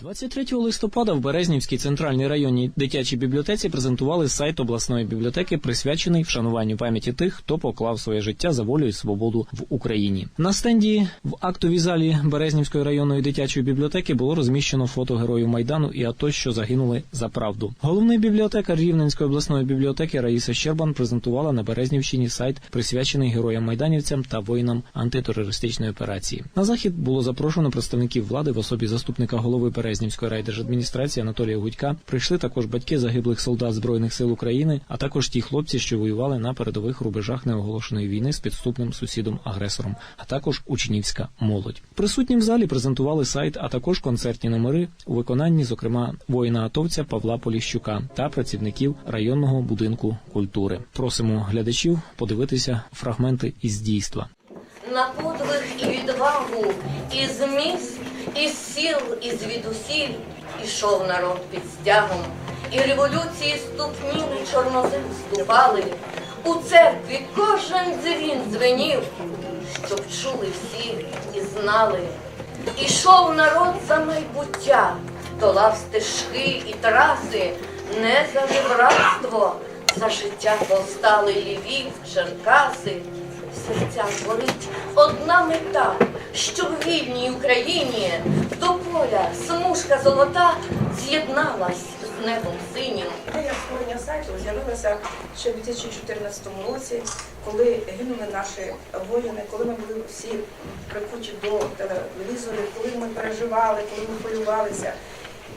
23 листопада в Березнівській центральній районній дитячій бібліотеці презентували сайт обласної бібліотеки, присвячений вшануванню пам'яті тих, хто поклав своє життя за волю і свободу в Україні. На стенді в актовій залі Березнівської районної дитячої бібліотеки було розміщено фото героїв майдану і АТО, що загинули за правду. Головний бібліотекар Рівненської обласної бібліотеки Раїса Щербан презентувала на Березнівщині сайт, присвячений героям майданівцям та воїнам антитерористичної операції. На захід було запрошено представників влади в особі заступника голови Березнівської райдержадміністрації Анатолія Гудька. Прийшли також батьки загиблих солдат збройних сил України, а також ті хлопці, що воювали на передових рубежах неоголошеної війни з підступним сусідом-агресором, а також учнівська молодь. Присутні в залі презентували сайт, а також концертні номери у виконанні, зокрема, воїна-атовця Павла Поліщука та працівників районного будинку культури. Просимо глядачів подивитися фрагменти із дійства. на подвиг і відвагу, і зміст, і сіл, і звідусіль ішов народ під стягом, і революції ступніли, чорнозем ступали. У церкві кожен дзвін дзвенів, щоб чули всі і знали. Ішов народ за майбуття, долав стежки і траси, не за жебратство, за життя повстали Львів, Черкаси. В серцях одна мета, щоб в вільній Україні до поля смужка золота з'єдналась з небом синім. Ідея створення сайту з'явилася ще в 2014 році, коли гинули наші воїни, коли ми були всі прикуті до телевізорів, коли ми переживали, коли ми хвилювалися.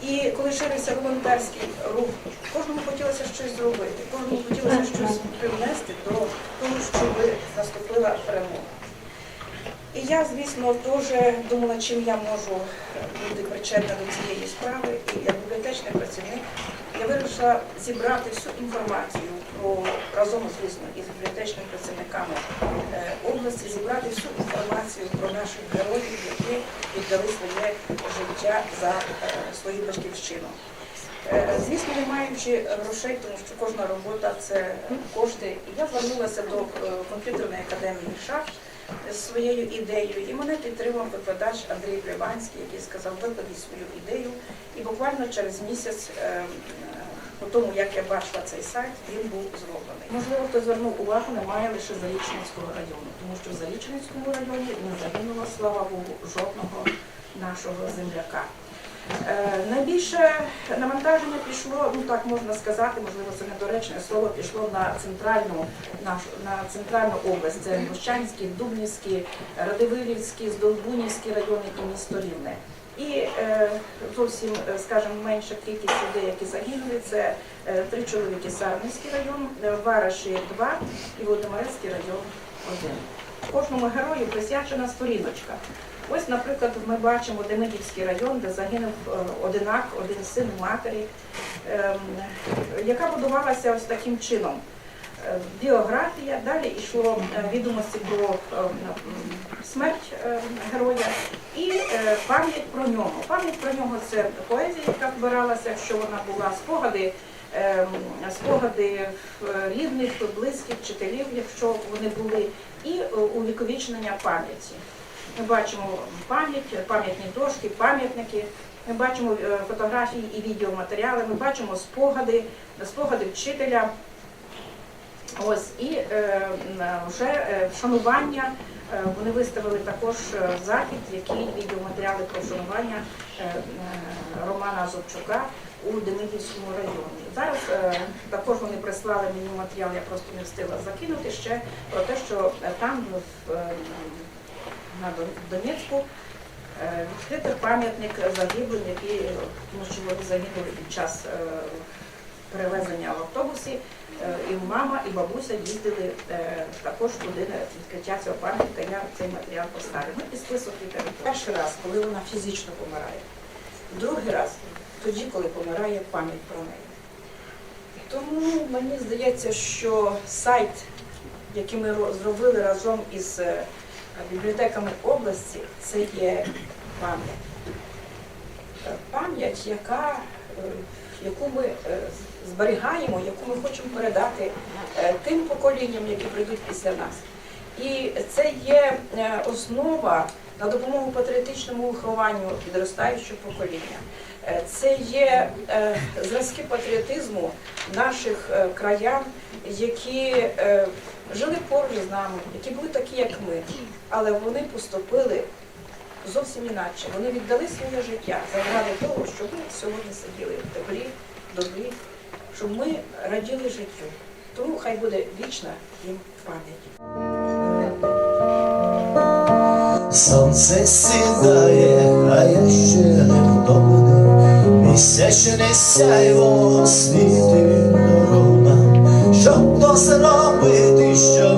І коли ширився волонтерський рух, кожному хотілося щось зробити, кожному хотілося щось привнести до того, щоб наступила перемога. І я, звісно, теж думала, чим я можу бути причетна до цієї справи. І як бібліотечний працівник я вирішила зібрати всю інформацію про разом, звісно, із бібліотечними працівниками е, області, зібрати всю інформацію про наших героїв, які віддали своє життя за е, свою батьківщину. Е, Звісно, не маючи грошей, тому що кожна робота це кошти. І я звернулася до комп'ютерної академії ШАФ з своєю ідеєю, і мене підтримав викладач Андрій Пліванський, який сказав, викладіть свою ідею. І буквально через місяць, е, е, по тому як я бачила цей сайт, він був зроблений. Можливо, хто звернув увагу, немає лише Залічницького району, тому що в Залічницькому районі не загинуло, слава Богу, жодного нашого земляка. Е, Найбільше навантаження пішло, ну так можна сказати, можливо, це недоречне слово, пішло на центральну нашу на центральну область. Це Мощанський, Дубнівський, Радивилівський, Здолбунівський райони і місто Рівне. І е, зовсім, е, скажімо, менша кількість людей, які загинули, це е, три чоловіки Сарненський район, е, Вараші два і Володимирецький район один. Кожному герою присвячена сторіночка. Ось, наприклад, ми бачимо Демидівський район, де загинув е, одинак, один син матері, ем, яка будувалася ось таким чином. Е, Біографія, далі йшло е, відомості про е, смерть героя і пам'ять про нього. Пам'ять про нього це поезія, яка збиралася, якщо вона була, спогади, спогади е, рідних, близьких, вчителів, якщо вони були, і е, увіковічнення пам'яті. Ми бачимо пам'ять, пам'ятні дошки, пам'ятники. Ми бачимо е, фотографії і відеоматеріали, ми бачимо спогади, спогади вчителя. Ось і е, вже вшанування. Вони виставили також захід, який відеоматеріали про вшанування Романа Азовчука у Демидівському районі. Зараз е, також вони прислали мені матеріал, я просто не встигла закинути ще про те, що е, там в е, на Донецьку е, відкритий пам'ятник загиблим, які тому що вони загинули під час перевезення в автобусі. І мама, і бабуся їздили також туди на відкриття цього пам'ятника. Я цей матеріал поставлю. Ну і список літератури. Перший раз, коли вона фізично помирає. Другий раз тоді, коли помирає пам'ять про неї. Тому мені здається, що сайт, який ми зробили разом із е, бібліотеками області, це є пам'ять. Пам'ять, яка, е, яку ми е, зберігаємо, яку ми хочемо передати тим поколінням, які прийдуть після нас. І це є основа на допомогу патріотичному вихованню підростаючого покоління. Е, Це є е, зразки патріотизму наших е, краян, які жили поруч з нами, які були такі, як ми, але вони поступили зовсім інакше. Вони віддали своє життя заради того, щоб ми сьогодні сиділи в теплі, добрі, щоб ми раділи життю. Тому хай буде вічна їм пам'ять. Сонце сідає, а я ще не втомлений. Місячне сяйво освіти дорога. щоб то зробити, раз